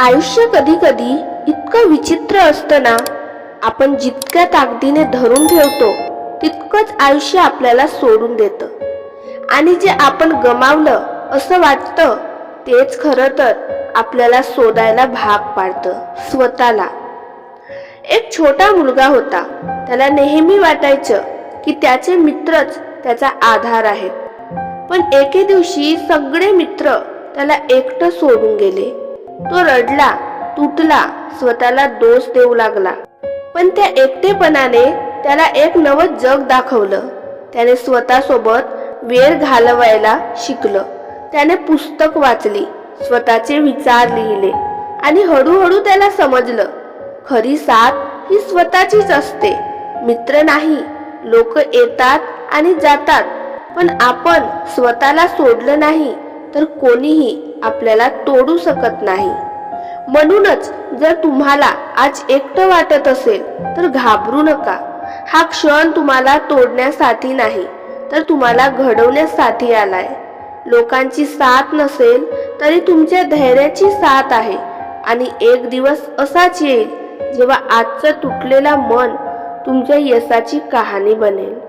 आयुष्य कधी कधी इतकं विचित्र असतं ना आपण जितक्या ताकदीने धरून ठेवतो तितकंच आयुष्य आपल्याला सोडून देतं. आणि जे आपण गमावलं असं वाटतं तेच खरं तर आपल्याला सोडायला भाग पाडतं स्वतःला. एक छोटा मुलगा होता त्याला नेहमी वाटायचं की त्याचे मित्रच त्याचा आधार आहेत. पण एके दिवशी सगळे मित्र त्याला एकटं सोडून गेले. तो रडला तुटला स्वतःला दोष देऊ लागला. पण त्या एकटेपणाने त्याला एक नवं जग दाखवलं. त्याने स्वतःसोबत वेळ घालवायला शिकलं. त्याने पुस्तक वाचली स्वतःचे विचार लिहिले आणि हळूहळू त्याला समजलं खरी साथ ही स्वतःचीच असते. मित्र नाही लोक येतात आणि जातात. पण आपण स्वतःला सोडलं नाही तर कोणीही आपल्याला तोडू शकत नाही. म्हणूनच जर तुम्हाला आज एकटं वाटत असेल तर घाबरू नका. हा क्षण तुम्हाला तोडण्यासाठी नाही तर तुम्हाला घडवण्यासाठी आलाय. लोकांची साथ नसेल तरी तुमच्या धैर्याची साथ आहे. आणि एक दिवस असाच येईल जेव्हा आजचं तुटलेला मन तुमच्या यशाची कहाणी बनेल.